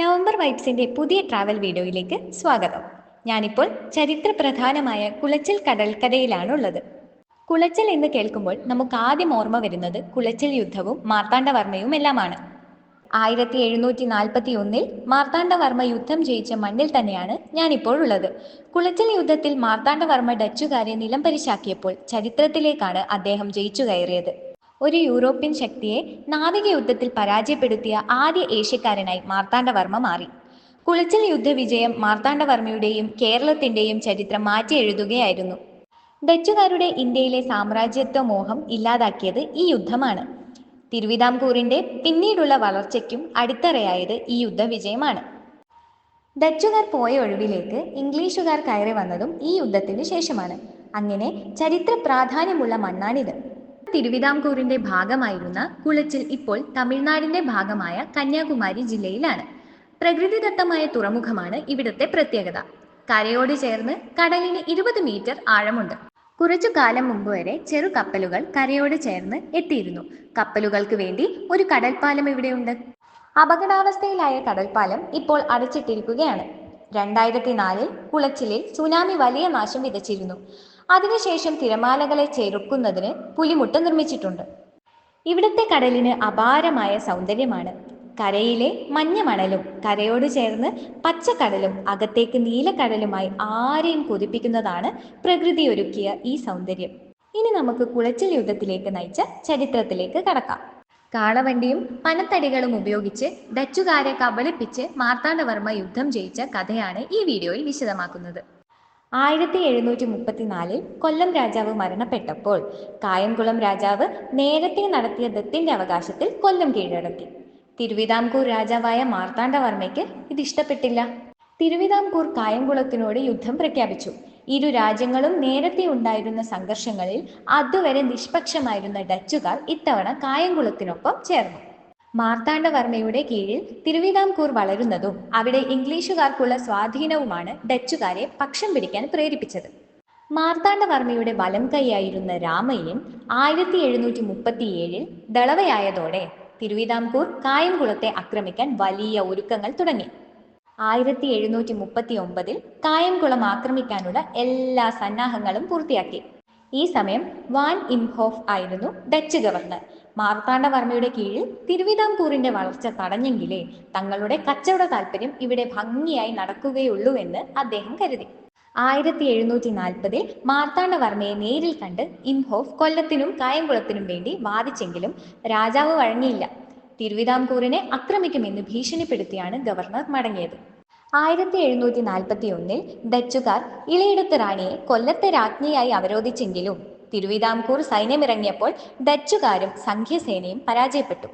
November വൈബ്സിന്റെ പുതിയ travel വീഡിയോയിലേക്ക് സ്വാഗതം. ഞാനിപ്പോൾ ചരിത്ര പ്രധാനമായ കുളച്ചൽ കടൽക്കരയിലാണുള്ളത്. കുളച്ചൽ എന്ന് കേൾക്കുമ്പോൾ നമുക്ക് ആദ്യം ഓർമ്മ വരുന്നത് കുളച്ചൽ യുദ്ധവും മാർത്താണ്ഡവർമ്മയും എല്ലാമാണ്. ആയിരത്തി എഴുന്നൂറ്റി നാൽപ്പത്തി ഒന്നിൽ മാർത്താണ്ഡവർമ്മ യുദ്ധം ജയിച്ച മണ്ണിൽ തന്നെയാണ് ഞാനിപ്പോൾ ഉള്ളത്. കുളച്ചൽ യുദ്ധത്തിൽ മാർത്താണ്ഡവർമ്മ ഡച്ചുകാരെ നിലംപരിശാക്കിയപ്പോൾ ചരിത്രത്തിലേക്കാണ് അദ്ദേഹം ജയിച്ചു കയറിയത് ഒരു യൂറോപ്യൻ ശക്തിയെ നാവിക യുദ്ധത്തിൽ പരാജയപ്പെടുത്തിയ ആദ്യ ഏഷ്യക്കാരനായി മാർത്താണ്ഡവർമ്മ മാറി. കുളച്ചൽ യുദ്ധവിജയം മാർത്താണ്ഡവർമ്മയുടെയും കേരളത്തിന്റെയും ചരിത്രം മാറ്റി എഴുതുകയായിരുന്നു. ഡച്ചുകാരുടെ ഇന്ത്യയിലെ സാമ്രാജ്യത്വ മോഹം ഇല്ലാതാക്കിയത് ഈ യുദ്ധമാണ്. തിരുവിതാംകൂറിന്റെ പിന്നീടുള്ള വളർച്ചയ്ക്കും അടിത്തറയായത് ഈ യുദ്ധവിജയമാണ്. ഡച്ചുകാർ പോയ ഒഴിവിലേക്ക് ഇംഗ്ലീഷുകാർ കയറി വന്നതും ഈ യുദ്ധത്തിന് ശേഷമാണ്. അങ്ങനെ ചരിത്ര പ്രാധാന്യമുള്ള മണ്ണാണിത്. തിരുവിതാംകൂറിന്റെ ഭാഗമായിരുന്ന കുളച്ചിൽ ഇപ്പോൾ തമിഴ്നാടിന്റെ ഭാഗമായ കന്യാകുമാരി ജില്ലയിലാണ്. പ്രകൃതിദത്തമായ തുറമുഖമാണ് ഇവിടുത്തെ പ്രത്യേകത. കരയോട് ചേർന്ന് കടലിന് ഇരുപത് മീറ്റർ ആഴമുണ്ട്. കുറച്ചു കാലം മുമ്പ് വരെ ചെറു കപ്പലുകൾ കരയോട് ചേർന്ന് എത്തിയിരുന്നു. കപ്പലുകൾക്ക് വേണ്ടി ഒരു കടൽപ്പാലം ഇവിടെയുണ്ട് അപകടാവസ്ഥയിലായ കടൽപ്പാലം ഇപ്പോൾ അടച്ചിട്ടിരിക്കുകയാണ്. രണ്ടായിരത്തി നാലിൽ കുളച്ചിലിൽ സുനാമി വലിയ നാശം വിതച്ചിരുന്നു. അതിനുശേഷം തിരമാലകളെ ചെറുക്കുന്നതിന് പുലിമുട്ട് നിർമ്മിച്ചിട്ടുണ്ട്. ഇവിടുത്തെ കടലിന് അപാരമായ സൗന്ദര്യമാണ്. കരയിലെ മഞ്ഞ മണലും കരയോട് ചേർന്ന് പച്ചക്കടലും അകത്തേക്ക് നീലക്കടലുമായി ആരെയും കൊതിപ്പിക്കുന്നതാണ് പ്രകൃതി ഒരുക്കിയ ഈ സൗന്ദര്യം. ഇനി നമുക്ക് കുളച്ചിൽ യുദ്ധത്തിലേക്ക് നയിച്ച ചരിത്രത്തിലേക്ക് കടക്കാം. കാളവണ്ടിയും പനത്തടികളും ഉപയോഗിച്ച് ഡച്ചുകാരെ കബളിപ്പിച്ച് മാർത്താണ്ഡവർമ്മ യുദ്ധം ജയിച്ച കഥയാണ് ഈ വീഡിയോയിൽ വിശദമാക്കുന്നത്. ആയിരത്തി എഴുന്നൂറ്റി മുപ്പത്തിനാലിൽ കൊല്ലം രാജാവ് മരണപ്പെട്ടപ്പോൾ കായംകുളം രാജാവ് നേരത്തെ നടത്തിയ ദത്തിന്റെ അവകാശത്തിൽ കൊല്ലം കീഴടക്കി. തിരുവിതാംകൂർ രാജാവായ മാർത്താണ്ഡവർമ്മയ്ക്ക് ഇത് ഇഷ്ടപ്പെട്ടില്ല. തിരുവിതാംകൂർ കായംകുളത്തിനോട് യുദ്ധം പ്രഖ്യാപിച്ചു. ഇരു രാജ്യങ്ങളും നേരത്തെ ഉണ്ടായിരുന്ന സംഘർഷങ്ങളിൽ അതുവരെ നിഷ്പക്ഷമായിരുന്ന ഡച്ചുകാർ ഇത്തവണ കായംകുളത്തിനൊപ്പം ചേർന്നു. മാർത്താണ്ഡവർമ്മയുടെ കീഴിൽ തിരുവിതാംകൂർ വളരുന്നതും അവിടെ ഇംഗ്ലീഷുകാർക്കുള്ള സ്വാധീനവുമാണ് ഡച്ചുകാരെ പക്ഷം പിടിക്കാൻ പ്രേരിപ്പിച്ചത്. മാർത്താണ്ഡവർമ്മയുടെ വലം കൈയായിരുന്ന രാമയ്യൻ ആയിരത്തി എഴുന്നൂറ്റി മുപ്പത്തിയേഴിൽ ദളവയായതോടെ തിരുവിതാംകൂർ കായംകുളത്തെ ആക്രമിക്കാൻ വലിയ ഒരുക്കങ്ങൾ തുടങ്ങി. ആയിരത്തി എഴുന്നൂറ്റി മുപ്പത്തി ഒമ്പതിൽ കായംകുളം ആക്രമിക്കാനുള്ള എല്ലാ സന്നാഹങ്ങളും പൂർത്തിയാക്കി. ഈ സമയം വാൻ ഇംഹോഫ് ആയിരുന്നു ഡച്ച് ഗവർണർ. മാർത്താണ്ഡവർമ്മയുടെ കീഴിൽ തിരുവിതാംകൂറിന്റെ വളർച്ച തടഞ്ഞെങ്കിലേ തങ്ങളുടെ കച്ചവട താല്പര്യം ഇവിടെ ഭംഗിയായി നടക്കുകയുള്ളൂ എന്ന് അദ്ദേഹം കരുതി. ആയിരത്തി എഴുന്നൂറ്റി നാൽപ്പതിൽ മാർത്താണ്ഡവർമ്മയെ നേരിൽ കണ്ട് ഇംഹോഫ് കൊല്ലത്തിനും കായംകുളത്തിനും വേണ്ടി വാദിച്ചെങ്കിലും രാജാവ് വഴങ്ങിയില്ല. തിരുവിതാംകൂറിനെ ആക്രമിക്കുമെന്ന് ഭീഷണിപ്പെടുത്തിയാണ് ഗവർണർ മടങ്ങിയത്. ആയിരത്തി എഴുന്നൂറ്റി നാൽപ്പത്തി ഒന്നിൽ ഡച്ചുകാർ ഇളയിടത്ത് റാണിയെ കൊല്ലത്തെ രാജ്ഞിയായി അവരോധിച്ചെങ്കിലും തിരുവിതാംകൂർ സൈന്യമിറങ്ങിയപ്പോൾ ഡച്ചുകാരും സംഖ്യസേനയും പരാജയപ്പെട്ടു.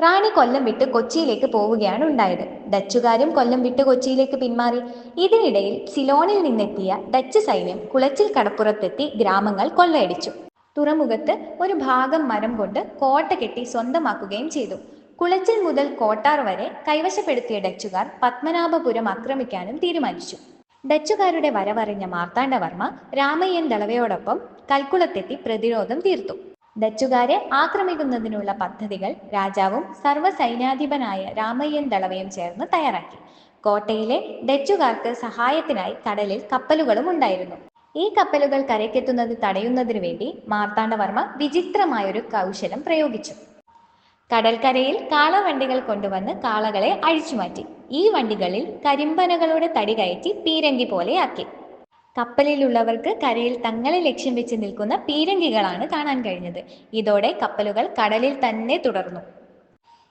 റാണി കൊല്ലം വിട്ട് കൊച്ചിയിലേക്ക് പോവുകയാണ് ഉണ്ടായത്. ഡച്ചുകാരും കൊല്ലം വിട്ട് കൊച്ചിയിലേക്ക് പിന്മാറി. ഇതിനിടയിൽ സിലോണിൽ നിന്നെത്തിയ ഡച്ച് സൈന്യം കുളച്ചിൽ കടപ്പുറത്തെത്തി ഗ്രാമങ്ങൾ കൊള്ളയടിച്ചു. തുറമുഖത്ത് ഒരു ഭാഗം മരം കൊണ്ട് കോട്ട കെട്ടി സ്വന്തമാക്കുകയും ചെയ്തു. കുളച്ചിൽ മുതൽ കോട്ടാർ വരെ കൈവശപ്പെടുത്തിയ ഡച്ചുകാർ പത്മനാഭപുരം ആക്രമിക്കാനും തീരുമാനിച്ചു. ഡച്ചുകാരുടെ വരവറിഞ്ഞ മാർത്താണ്ഡവർമ്മ രാമയ്യൻ ദളവയോടൊപ്പം കൽക്കുളത്തെത്തി പ്രതിരോധം തീർത്തു. ഡച്ചുകാരെ ആക്രമിക്കുന്നതിനുള്ള പദ്ധതികൾ രാജാവും സർവസൈന്യാധിപനായ രാമയ്യൻ ദളവയും ചേർന്ന് തയ്യാറാക്കി. കോട്ടയിലെ ഡച്ചുകാർക്ക് സഹായത്തിനായി കടലിൽ കപ്പലുകളും ഉണ്ടായിരുന്നു. ഈ കപ്പലുകൾ കരയ്ക്കെത്തുന്നത് തടയുന്നതിനു വേണ്ടി മാർത്താണ്ഡവർമ്മ വിചിത്രമായൊരു കൗശലം പ്രയോഗിച്ചു. കടൽക്കരയിൽ കാളവണ്ടികൾ കൊണ്ടുവന്ന് കാളകളെ അഴിച്ചുമാറ്റി. ഈ വണ്ടികളിൽ കരിമ്പനകളുടെ തടി കയറ്റി പീരങ്കി പോലെയാക്കി കപ്പലിലുള്ളവർക്ക് കരയിൽ തങ്ങളെ ലക്ഷ്യം വെച്ച് നിൽക്കുന്ന പീരങ്കികളാണ് കാണാൻ കഴിഞ്ഞത്. ഇതോടെ കപ്പലുകൾ കടലിൽ തന്നെ തുടർന്നു.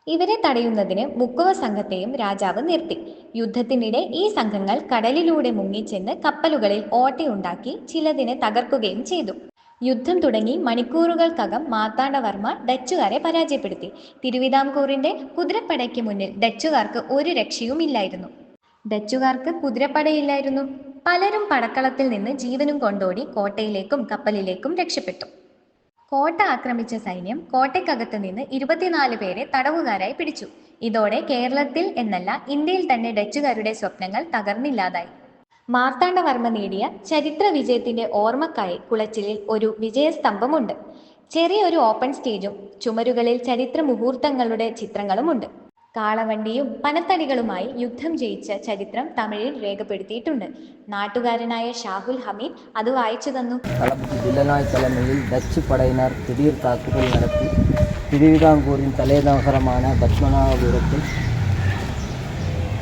ഇവരെ തടയുന്നതിന് മുക്കുവ സംഘത്തെയും രാജാവ് നിർത്തി. യുദ്ധത്തിനിടെ ഈ സംഘങ്ങൾ കടലിലൂടെ മുങ്ങിച്ചെന്ന് കപ്പലുകളിൽ ഓട്ടയുണ്ടാക്കി ചിലതിനെ തകർക്കുകയും ചെയ്തു. യുദ്ധം തുടങ്ങി മണിക്കൂറുകൾക്കകം മാർത്താണ്ഡവർമ്മ ഡച്ചുകാരെ പരാജയപ്പെടുത്തി. തിരുവിതാംകൂറിന്റെ കുതിരപ്പടയ്ക്ക് മുന്നിൽ ഡച്ചുകാർക്ക് ഒരു രക്ഷയുമില്ലായിരുന്നു. ഡച്ചുകാർക്ക് കുതിരപ്പടയില്ലായിരുന്നു. പലരും പടക്കളത്തിൽ നിന്ന് ജീവനും കൊണ്ടോടി കോട്ടയിലേക്കും കപ്പലിലേക്കും രക്ഷപ്പെട്ടു. കോട്ട ആക്രമിച്ച സൈന്യം കോട്ടയ്ക്കകത്ത് നിന്ന് ഇരുപത്തിനാല് പേരെ തടവുകാരായി പിടിച്ചു. ഇതോടെ കേരളത്തിൽ എന്നല്ല ഇന്ത്യയിൽ തന്നെ ഡച്ചുകാരുടെ സ്വപ്നങ്ങൾ തകർന്നില്ലാതായി. മാർത്താണ്ഡവർമ്മ നേടിയ ചരിത്ര വിജയത്തിന്റെ ഓർമ്മക്കായി കുളച്ചിലിൽ ഒരു വിജയസ്തംഭമുണ്ട്. ചെറിയ ഒരു ഓപ്പൺ സ്റ്റേജും ചുമരുകളിൽ ചരിത്ര മുഹൂർത്തങ്ങളുടെ ചിത്രങ്ങളുമുണ്ട്. കാളവണ്ടിയും പനത്തടികളുമായി യുദ്ധം ജയിച്ച ചരിത്രം തമിഴിൽ രേഖപ്പെടുത്തിയിട്ടുണ്ട്. നാട്ടുകാരനായ ഷാഹുൽ ഹമീദ് അത് വായിച്ചു തന്നു. വില്ലനായ് ഡച്ച് പടയിനാർ തിടീർ താക്കുകൾ നടത്തി തിരുവിതാംകൂറിൻ തലേദാഹരമാണ് പത്മനാഭപുരത്തിൽ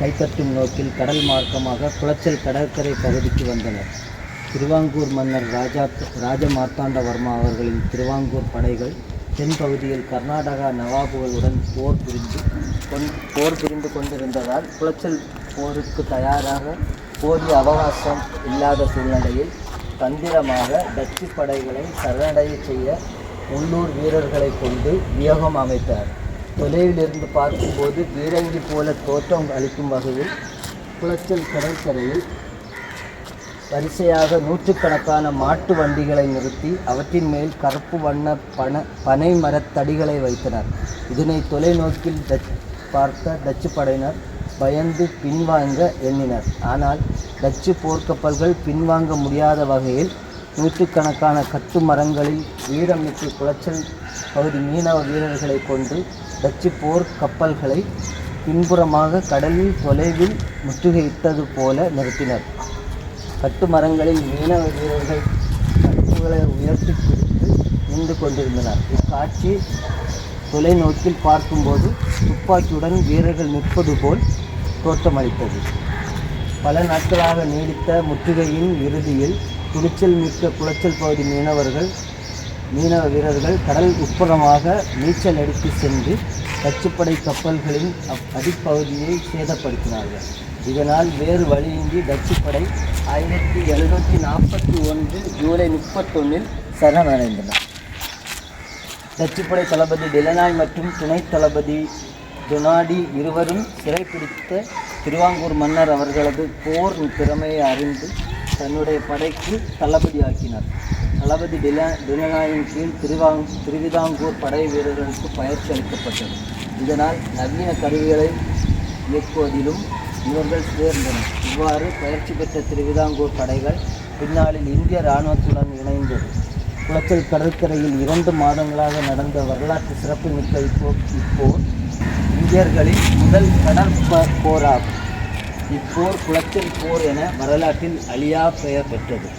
கைப்பற்றும் நோக்கில் கடல் மார்க்கமாக குளச்சல் கடற்கரை பகுதிக்கு வந்தனர். திருவாங்கூர் மன்னர் ராஜா ராஜமார்த்தாண்டவர்மா அவர்களின் திருவாங்கூர் படைகள் தென் பகுதியில் கர்நாடகா நவாபுகளுடன் போர் புரிந்து கொண் போர் புரிந்து கொண்டிருந்ததால் குளச்சல் போருக்கு தயாராக போதிய அவகாசம் இல்லாத சூழ்நிலையில் தந்திரமாக டச்சு படைகளை சரணடைய செய்ய உள்ளூர் வீரர்களை கொண்டு வியோகம் அமைத்தார். தொலைவிலிருந்து பார்க்கும்போது பீரங்கி போல தோற்றம் அளிக்கும் வகையில் குளச்சல் கடற்கரையில் வரிசையாக நூற்றுக்கணக்கான மாட்டு வண்டிகளை நிறுத்தி அவற்றின் மேல் கருப்பு வண்ண பன பனை மரத்தடிகளை வைத்தனர். இதனை தொலைநோக்கில் டச் பார்த்த டச்சு படையினர் பயந்து பின்வாங்க எண்ணினர். ஆனால் டச்சு போர்க்கப்பல்கள் பின்வாங்க முடியாத வகையில் நூற்றுக்கணக்கான கட்டு மரங்களில் வீரமிட்டு குளச்சல் பகுதி மீனவ வீரர்களை கொண்டு டச்சு போர் கப்பல்களை பின்புறமாக கடலில் தொலைவில் முற்றுகையிட்டது போல நிறுத்தினர். கட்டு மரங்களில் மீனவ வீரர்கள் கட்டுகளை உயர்த்தி பிடித்து நின்று கொண்டிருந்தனர். இக்காட்சி தொலைநோக்கில் பார்க்கும்போது துப்பாக்கியுடன் வீரர்கள் நிற்பது போல் தோற்றமளித்தது. பல நாட்களாக நீடித்த முற்றுகையின் இறுதியில் துணிச்சல் மிக்க குளச்சல் பகுதி மீனவர்கள் மீனவ வீரர்கள் கடல் உட்புறமாக நீச்சல் அடித்து சென்று டச்சுப்படை கப்பல்களின் அப்- அடிப்பகுதியை சேதப்படுத்தினார்கள். இதனால் வேறு வழியின்றி டச்சுப்படை ஆயிரத்தி எழுநூற்றி நாற்பத்தி ஒன்று ஜூலை முப்பத்தொன்னில் சரணடைந்தனர் டச்சுப்படை தளபதி டிலனாய் மற்றும் துணை தளபதி டொனாடி இருவரும் சிறைப்பிடித்த திருவாங்கூர் மன்னர் அவர்களது போர் திறமையை அறிந்து தன்னுடைய படைக்கு தளபதியாக்கினார். தளபதி டில டிலனாயின் கீழ் திருவாங் திருவிதாங்கூர் படை வீரர்களுக்கு பயிற்சி அளிக்கப்பட்டது. இதனால் நவீன கருவிகளை இயக்குவதிலும் இவர்கள் சேர்ந்தனர். இவ்வாறு பயிற்சி பெற்ற திருவிதாங்கூர் படைகள் பின்னாளில் இந்திய இராணுவத்துடன் இணைந்தது. குளத்தில் கடற்கரையில் இரண்டு மாதங்களாக நடந்த வரலாற்று சிறப்புமிக்க இப்போ இப்போர் இந்தியர்களின் முதல் கடற்போராகும். இப்போர் குளச்சல் போர் என வரலாற்றில் அழியா பெயர் பெற்றது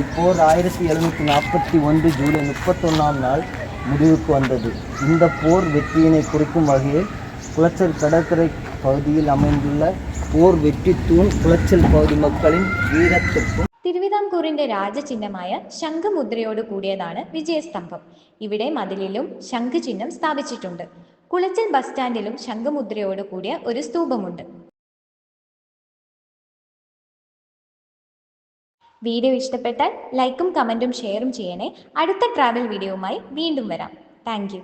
இப்போர் ஆயிரத்தி எழுநூற்றி நாற்பத்தி ஒன்று ஜூலை முப்பத்தொன்னாம் நாள் முடிவுக்கு வந்தது இந்த போர் வெற்றியினை குறிக்கும் வகையில் குளச்சல் கடற்கரை பகுதியில் அமைந்துள்ள போர் வெற்றி தூண் குளச்சல் பகுதி மக்களின் வீரத்திற்கும் തിരുവിതാംകൂറിന്റെ രാജചിഹ്നമായ ശംഖുമുദ്രയോട് കൂടിയതാണ് വിജയസ്തംഭം ഇവിടെ മതിലിലും ശംഖുചിഹ്നം സ്ഥാപിച്ചിട്ടുണ്ട് കുളച്ചൽ ബസ് സ്റ്റാൻഡിലും ശംഖുമുദ്രയോട് കൂടിയ ഒരു സ്തൂപമുണ്ട് വീഡിയോ ഇഷ്ടപ്പെട്ടാൽ ലൈക്കും കമന്റും ഷെയറും ചെയ്യണേ. അടുത്ത ട്രാവൽ വീഡിയോവുമായി വീണ്ടും വരാം. താങ്ക്